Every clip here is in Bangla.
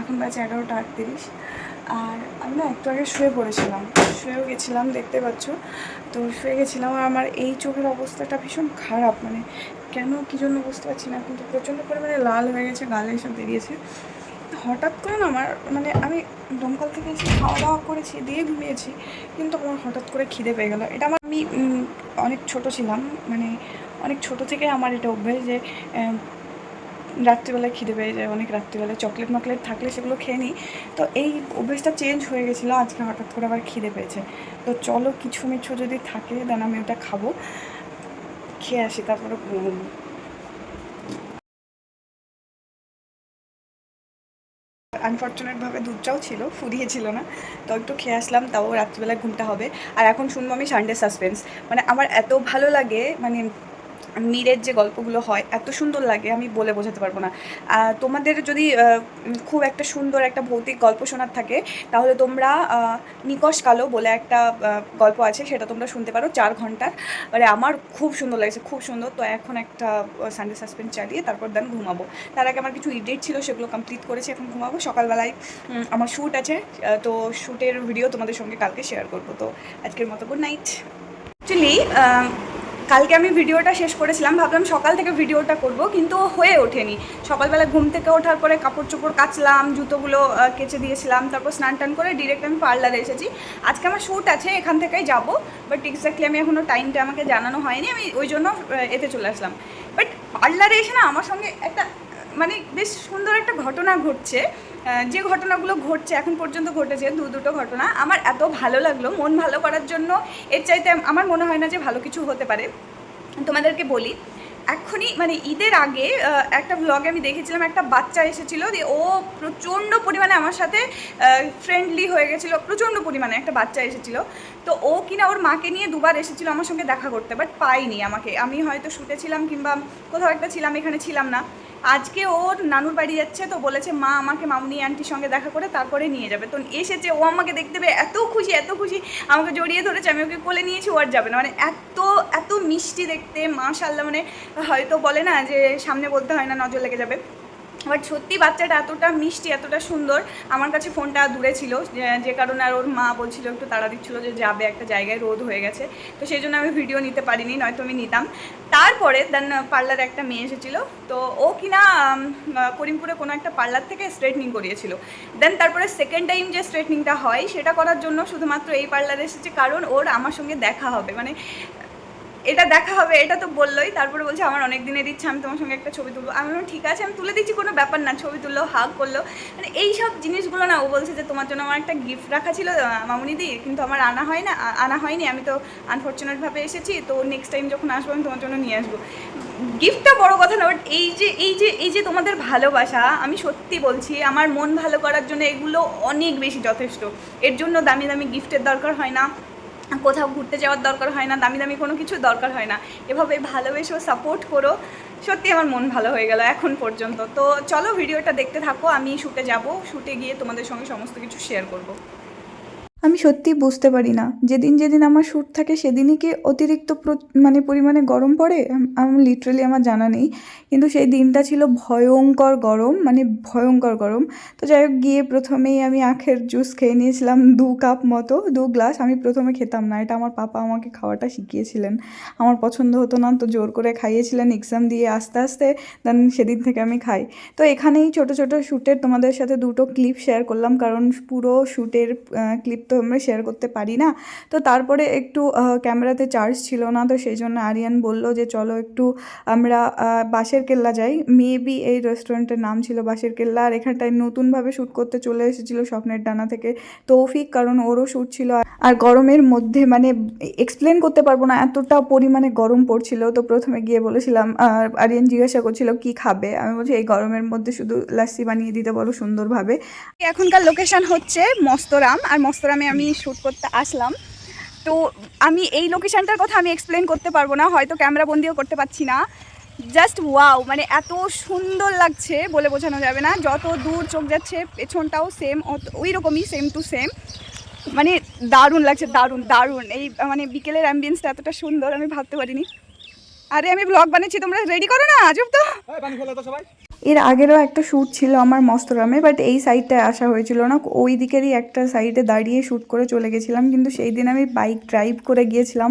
এখন বাজে এগারোটা আটত্রিশ। আর আমি না একটু আগে শুয়ে পড়েছিলাম। শুয়েও গেছিলাম, দেখতে পাচ্ছ? তো শুয়ে গেছিলাম আর আমার এই চোখের অবস্থাটা ভীষণ খারাপ। মানে কেন কী জন্য বুঝতে পারছি না, কিন্তু প্রচণ্ড পরিমাণে লাল হয়ে গেছে, গালে এসব বেরিয়েছে। হঠাৎ করে না আমার মানে আমি দমকল থেকে এসে খাওয়া দাওয়া করেছি, দিয়ে ঘুমিয়েছি, কিন্তু আমার হঠাৎ করে খিদে পেয়ে গেলো। এটা আমার, আমি অনেক ছোট ছিলাম। মানে অনেক ছোট থেকে আমার এটা অভ্যেস যে রাত্রিবেলায় খিদে পেয়ে যায়, অনেক রাত্রিবেলায় চকলেট মকলেট থাকলে সেগুলো খেয়ে নিই। তো এই অভ্যেসটা চেঞ্জ হয়ে গেছিল, আজকে হঠাৎ করে আবার খিদে পেয়েছে। তো চলো কিছু মিছু যদি থাকে দেন আমি ওটা খাব। খেয়ে আসি, তারপরে ঘুমবো আনফর্চুনেটভাবে দুধটাও ছিল ফুরিয়েছিল না। তো একটু খেয়ে আসলাম, তাও রাত্রিবেলায় ঘুমটা হবে। আর এখন শুনব আমি সানডে সাসপেন্স মানে আমার এত ভালো লাগে মানে মীরের যে গল্পগুলো হয়, এত সুন্দর লাগে, আমি বলে বোঝাতে পারব না। তোমাদের যদি খুব একটা সুন্দর একটা ভৌতিক গল্প শোনার থাকে, তাহলে তোমরা নিকশ কালো বলে একটা গল্প আছে, সেটা তোমরা শুনতে পারো চার ঘণ্টার। মানে আমার খুব সুন্দর লাগছে, খুব সুন্দর। তো এখন একটা সানডে সাসপেন্স চালিয়ে তারপর দেন ঘুমাবো। তার আগে আমার কিছু ইডেট ছিল, সেগুলো কমপ্লিট করেছি, এখন ঘুমাবো। সকালবেলায় আমার শ্যুট আছে তো শ্যুটের ভিডিও তোমাদের সঙ্গে কালকে শেয়ার করব। তো আজকের মতো গুড নাইট অ্যাকচুয়ালি কালকে আমি ভিডিওটা শেষ করেছিলাম, ভাবলাম সকাল থেকে ভিডিওটা করব, কিন্তু হয়ে ওঠেনি। সকালবেলা ঘুম থেকে ওঠার পরে কাপড় চোপড় কাচলাম, জুতোগুলো কেচে দিয়েছিলাম, তারপর স্নান টান করে ডিরেক্ট আমি পার্লারে এসেছি। আজকে আমার শ্যুট আছে, এখান থেকেই যাব বাট এক্স্যাক্টলি আমি এখনও টাইমটা আমাকে জানানো হয়নি, আমি ওই জন্য এতে চলে আসলাম। বাট পার্লারে এসে না, আমার সঙ্গে একটা মানে বেশ সুন্দর একটা ঘটনা ঘটছে। যে ঘটনাগুলো ঘটছে, এখন পর্যন্ত ঘটেছে, দু, দুটো ঘটনা, আমার এত ভালো লাগল, মন ভালো করার জন্য এর চাইতে আমার মনে হয় না যে ভালো কিছু হতে পারে। তোমাদেরকে বলি এখনই মানে ঈদের আগে একটা ব্লগে আমি দেখেছিলাম, একটা বাচ্চা এসেছিল দিয়ে ও প্রচণ্ড পরিমাণে আমার সাথে ফ্রেন্ডলি হয়ে গেছিল, প্রচণ্ড পরিমাণে একটা বাচ্চা এসেছিল। তো ও কিনা ওর মাকে নিয়ে দুবার এসেছিল আমার সঙ্গে দেখা করতে বাট পাইনি আমাকে। আমি হয়তো শুটে ছিলাম কিংবা কোথাও একটা ছিলাম, এখানে ছিলাম না। আজকে ওর নানুর বাড়ি যাচ্ছে, তো বলেছে, মা, আমাকে মামনি আন্টির সঙ্গে দেখা করে তারপরে নিয়ে যাবে। তো এসেছে, ও আমাকে দেখতে পেয়ে এত খুশি এত খুশি, আমাকে জড়িয়ে ধরেছে, আমি ওকে কোলে নিয়েছি ও আর যাবে না। মানে এত এত মিষ্টি দেখতে মাশাল্লাহ মানে হয়তো বলে না যে সামনে বলতে হয় না, নজর লেগে যাবে। বাট সত্যি বাচ্চাটা এতটা মিষ্টি, এতটা সুন্দর, আমার কাছে ফোনটা দূরে ছিল। যে- কারণে আর ওর মা বলছিল, একটু তাড়া দিচ্ছিল যে যাবে, একটা জায়গায় রোদ হয়ে গেছে। তো সেই জন্য আমি ভিডিও নিতে পারিনি, নয়তো আমি নিতাম। তারপরে দেন পার্লারে একটা মেয়ে এসেছিল। তো ও কিনা করিমপুরে কোনো একটা পার্লার থেকে স্ট্রেটনিং করিয়েছিল। দেন তারপরে সেকেন্ড টাইম যে স্ট্রেটনিংটা হয়, সেটা করার জন্য শুধুমাত্র এই পার্লারে এসেছে। কারণ ওর আমার সঙ্গে দেখা হবে। মানে এটা দেখা হবে, এটা তো বললোই। তারপরে বলছে, আমার অনেক দিনের ইচ্ছা, আমি তোমার সঙ্গে একটা ছবি তুলবো। আমি বললাম, ঠিক আছে, আমি তুলে দিচ্ছি, কোনো ব্যাপার না। ছবি তুললো, হাগ করল। মানে এই সব জিনিসগুলো না, ও বলছে যে, তোমার জন্য আমার একটা গিফট রাখা ছিল মামুনিদি, কিন্তু আমার আনা হয় না আনা হয়নি। আমি তো আনফর্চুনেটভাবে এসেছি, তো নেক্সট টাইম যখন আসব, আমি তোমার জন্য নিয়ে আসব। গিফটটা বড় কথা না বাট এই যে এই যে এই যে তোমাদের ভালোবাসা, আমি সত্যি বলছি, আমার মন ভালো করার জন্য এগুলো অনেক বেশি যথেষ্ট। এর জন্য দামি দামি গিফটের দরকার হয় না। কোথাও ঘুরতে যাওয়ার দরকার হয় না, দামি দামি কোনো কিছু দরকার হয় না। এভাবে ভালোবেসো সাপোর্ট করো। সত্যি আমার মন ভালো হয়ে গেল এখন পর্যন্ত। তো চলো ভিডিওটা দেখতে থাকো, আমি শুটে যাব। শুটে গিয়ে তোমাদের সঙ্গে সমস্ত কিছু শেয়ার করব। আমি সত্যি বুঝতে পারি না। যেদিন যেদিন আমার শ্যুট থাকে, সেদিনই কি অতিরিক্ত মানে পরিমাণে গরম পড়ে? আম- লিটারালি আমার জানা নেই। কিন্তু সেই দিনটা ছিল ভয়ঙ্কর গরম মানে ভয়ঙ্কর গরম। তো যাই হোক, গিয়ে প্রথমেই আমি আখের জুস খেয়ে নিয়েছিলাম দু কাপ মতো, দু গ্লাস আমি প্রথমে খেতাম না, এটা আমার পাপা আমাকে খাওয়াটা শিখিয়েছিলেন। আমার পছন্দ হতো না, তো জোর করে খাইয়েছিলেন এক্সাম দিয়ে আস্তে আস্তে দেন সেদিন থেকে আমি খাই। তো এখানেই ছোট ছোট শ্যুটের তোমাদের সাথে দুটো ক্লিপ শেয়ার করলাম, কারণ পুরো শ্যুটের ক্লিপ তো আমরা শেয়ার করতে পারি না। তো তারপরে একটু ক্যামেরাতে চার্জ ছিল না, তো সেই জন্য আরিয়ান বলল যে, চলো একটু আমরা বাঁশের কেল্লা যাই। মেবি এই রেস্টুরেন্টের নাম ছিল বাঁশের কেল্লা আর এখানটায় নতুনভাবে শ্যুট করতে চলে এসেছিল স্বপ্নের ডানা থেকে তৌফিক, কারণ ওরও শ্যুট ছিল। আর গরমের মধ্যে মানে এক্সপ্লেন করতে পারব না এতটা পরিমাণে গরম পড়ছিল। তো প্রথমে গিয়ে বলেছিলাম আর আরিয়ান জিজ্ঞাসা করছিল, কি খাবে? আমি বলছি, এই গরমের মধ্যে শুধু লাস্সি বানিয়ে দিতে বলো সুন্দরভাবে। এখনকার লোকেশন হচ্ছে মস্তরাম। আর মস্তরামে আমি শ্যুট করতে আসলাম। তো আমি এই লোকেশনটার কথা আমি এক্সপ্লেন করতে পারব না, হয়তো ক্যামেরা বন্দিও করতে পারছি না। জাস্ট ওয়াও মানে এত সুন্দর লাগছে বলে বোঝানো যাবে না। যত দূর চোখ যাচ্ছে, পেছনটাও সেম ওই রকমই সেম টু সেম মানে দারুণ লাগছে, দারুণ দারুণ। এই মানে বিকেলের অ্যাম্বিয়েন্সটা এতটা সুন্দর, আমি ভাবতে পারিনি। আরে, আমি ব্লগ বানিয়েছি তোমরা রেডি করো না? আজব তো! এর আগেরও একটা শ্যুট ছিল আমার মস্তরামে বাট এই সাইডটায় আসা হয়েছিল না। ওই দিকেরই একটা সাইডে দাঁড়িয়ে শ্যুট করে চলে গেছিলাম, কিন্তু সেই দিন আমি বাইক ড্রাইভ করে গিয়েছিলাম।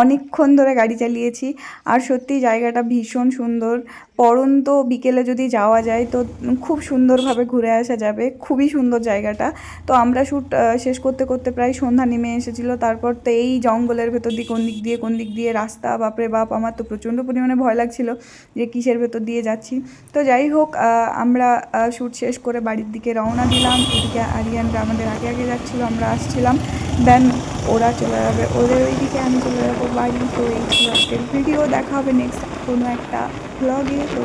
অনেকক্ষণ ধরে গাড়ি চালিয়েছি, আর সত্যি জায়গাটা ভীষণ সুন্দর। পরন্ত বিকেলে যদি যাওয়া যায়, তো খুব সুন্দরভাবে ঘুরে আসা যাবে। খুবই সুন্দর জায়গাটা। তো আমরা শ্যুট শেষ করতে করতে প্রায় সন্ধ্যা নেমে এসেছিল। তারপর তো এই জঙ্গলের ভেতর দিয়ে, কোন দিক দিয়ে, কোন দিক দিয়ে রাস্তা, বাপরে বাপ, আমার তো প্রচণ্ড পরিমাণে ভয় লাগছিল যে কিসের ভেতর দিয়ে যাচ্ছি। তো যাই হোক আমরা শ্যুট শেষ করে বাড়ির দিকে রওনা দিলাম। এদিকে আরিয়ানরা আমাদের আগে আগে যাচ্ছিল, আমরা আসছিলাম। দেন ওরা চলে যাবে। ওদের ওইদিকে আমি চলে যাব। বাড়ি তো এই ভিডিও দেখা হবে নেক্সট কোনো একটা ব্লগে তো।